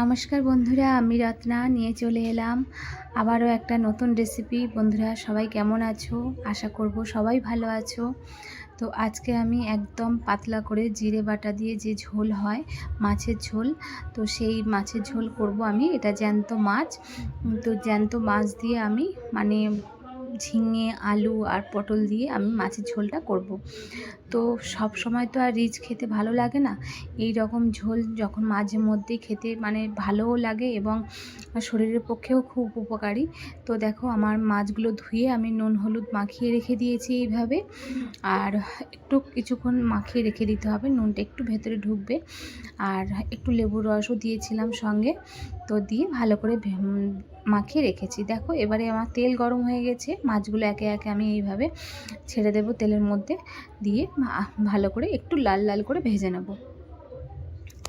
নমস্কার বন্ধুরা, আমি রত্না, নিয়ে চলে এলাম আবারও একটা নতুন রেসিপি বন্ধুরা, সবাই কেমন আছো? আশা করব সবাই ভালো আছো। তো আজকে আমি একদম পাতলা করে জিরে বাটা দিয়ে যে ঝোল হয়, মাছের ঝোল, তো সেই মাছের ঝোল করব আমি। এটা জ্যান্ত মাছ। তো জ্যান্ত মাছ দিয়ে আমি মানে ঝিঙে, আলু আর পটল দিয়ে আমি মাছের ঝোলটা করব। তো সব সময় তো আর রিচ খেতে ভালো লাগে না। এই রকম ঝোল যখন মাঝে মধ্যে খেতে মানে ভালোও লাগে এবং শরীরের পক্ষেও খুব উপকারী। তো দেখো আমার মাছগুলো ধুয়ে আমি নুন, হলুদ মাখিয়ে রেখে দিয়েছি এইভাবে। আর একটু কিছুক্ষণ মাখিয়ে রেখে দিতে হবে, নুনটা একটু ভেতরে ঢুকবে। আর একটু লেবুর রসও দিয়েছিলাম সঙ্গে। তো দিয়ে ভালো করে মাখিয়ে রেখেছি। দেখো, এবারে আমার তেল গরম হয়ে গেছে। মাছগুলো একে একে আমি এইভাবে ছেড়ে দেবো তেলের মধ্যে দিয়ে ভালো করে একটু লাল লাল করে ভেজে নেব।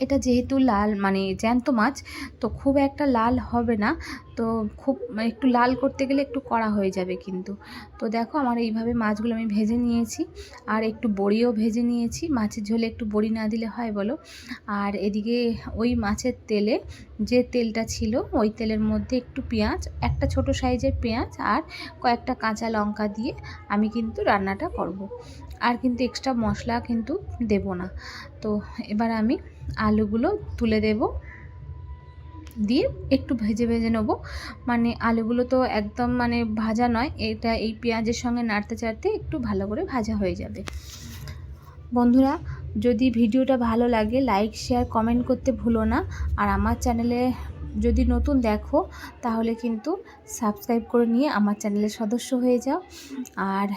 এটা যেহেতু লাল মানে জ্যান্ত মাছ, তো খুব একটা লাল হবে না। তো খুব, একটু লাল করতে গেলে একটু কড়া হয়ে যাবে কিন্তু। তো দেখো আমার এইভাবে মাছগুলো আমি ভেজে নিয়েছি, আর একটু বড়িও ভেজে নিয়েছি। মাছের ঝোলে একটু বড়ি না দিলে হয় বলো। আর এদিকে ওই মাছের তেলে যে তেলটা ছিল, ওই তেলের মধ্যে একটু পেঁয়াজ, একটা ছোট সাইজের পেঁয়াজ আর কয়েকটা কাঁচা লঙ্কা দিয়ে আমি কিন্তু রান্নাটা করব। আর কিন্তু এক্সট্রা মশলা কিন্তু দেব না। তো এবার আমি আলুগুলো তুলে দেব। দিয়ে একটু ভেজে ভেজে নেব। মানে আলুগুলো তো একদম মানে ভাজা নয়, এটা এই পেঁয়াজের সঙ্গে নাড়তে চাড়তে একটু ভালো করে ভাজা হয়ে যাবে। বন্ধুরা, যদি ভিডিওটা ভালো লাগে লাইক শেয়ার কমেন্ট করতে ভুলো না। আর আমার চ্যানেলে যদি নতুন দেখো, তাহলে কিন্তু সাবস্ক্রাইব করে নিয়ে আমার চ্যানেলের সদস্য হয়ে যাও। আর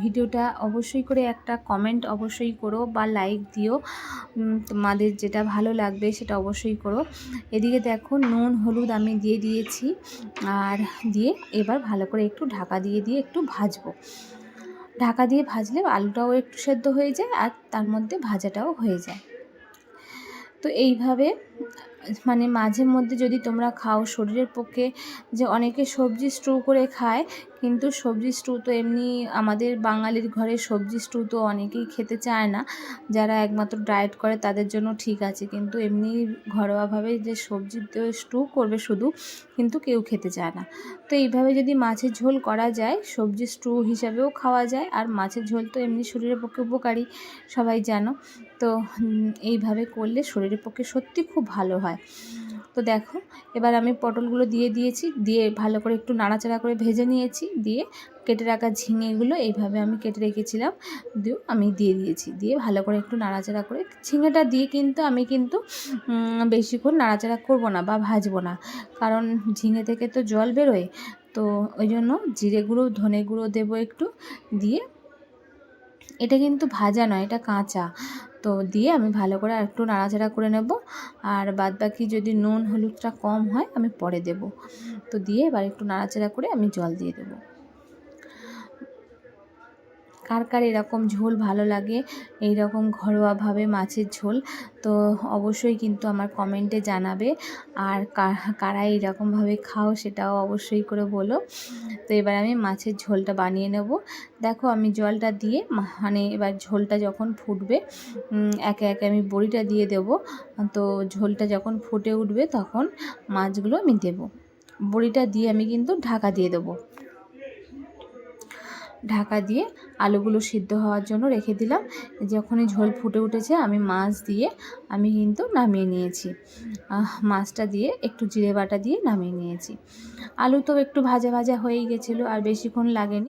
ভিডিওটা অবশ্যই করে একটা কমেন্ট অবশ্যই করো বা লাইক দিও। তোমাদের যেটা ভালো লাগবে সেটা অবশ্যই করো। এদিকে দেখো, নুন, হলুদ আমি দিয়ে দিয়েছি। আর দিয়ে এবার ভালো করে একটু ঢাকা দিয়ে দিয়ে একটু ভাজবো। ঢাকা দিয়ে ভাজলে আলুটাও একটু সেদ্ধ হয়ে যায় আর তার মধ্যে ভাজাটাও হয়ে যায়। তো এইভাবে মানে মাঝে মধ্যে যদি তোমরা খাও, শরীরের পক্ষে যে অনেকে সবজি স্টু করে খায়, কিন্তু সবজি স্টু তো এমনি আমাদের বাঙালির ঘরে সবজি স্টু তো অনেকেই খেতে চায় না। যারা একমাত্র ডায়েট করে তাদের জন্য ঠিক আছে। কিন্তু এমনি ঘরোয়াভাবে যে সবজি স্টু করবে শুধু, কিন্তু কেউ খেতে চায় না। তো এইভাবে যদি মাছের ঝোল করা যায়, সবজি স্টু হিসাবেও খাওয়া যায়, আর মাছের ঝোল তো এমনি শরীরের পক্ষে উপকারী, সবাই জানো। তো এইভাবে করলে শরীরের পক্ষে সত্যি খুব ভালো হয়। তো দেখো, এবার আমি পটলগুলো দিয়ে দিয়েছি, দিয়ে ভালো করে একটু নাড়াচাড়া করে ভেজে নিয়েছি, দিয়ে কেটে রাখা ঝিঙেগুলো এইভাবে আমি কেটে রেখেছিলাম দিয়ে আমি দিয়ে দিয়েছি। দিয়ে ভালো করে একটু নাড়াচাড়া করে, ঝিঙেটা দিয়ে কিন্তু আমি কিন্তু বেশিক্ষণ নাড়াচাড়া করব না বা ভাজবো না। কারণ ঝিঙে থেকে তো জল বেরোয়, তো ওই জন্য জিরে গুঁড়ো, ধনে গুঁড়ো দেবো একটু, দিয়ে এটা কিন্তু ভাজা নয়, এটা কাঁচা। তো দিয়ে আমি ভালো করে একটু নাড়াচাড়া করে নেব। আর বাদ বাকি যদি নুন, হলুদটা কম হয়, আমি পরে দেব। তো দিয়ে এবার একটু নাড়াচাড়া করে আমি জল দিয়ে দেবো। কার কার এরকম ঝোল ভালো লাগে এই রকম ঘরোয়াভাবে মাছের ঝোল, তো অবশ্যই কিন্তু আমার কমেন্টে জানাবে। আর কারা এইরকমভাবে খাও সেটাও অবশ্যই করে বলো। তো এবার আমি মাছের ঝোলটা বানিয়ে নেব। দেখো আমি জলটা দিয়ে মানে এবার ঝোলটা যখন ফুটবে একে একে আমি বড়িটা দিয়ে দেব। তো ঝোলটা যখন ফুটে উঠবে তখন মাছগুলো আমি দেব। বড়িটা দিয়ে আমি কিন্তু ঢাকা দিয়ে দেবো। ঢাকা দিয়ে আলুগুলো সিদ্ধ হওয়ার জন্য রেখে দিলাম। যখনই ঝোল ফুটে উঠেছে, আমি মাছ দিয়ে আমি কিন্তু নামিয়ে নিয়েছি। মাছটা দিয়ে একটু জিরে বাটা দিয়ে নামিয়ে নিয়েছি। আলু তো একটু ভাজা ভাজা হয়েই গেছিল, আর বেশিক্ষণ লাগেনি।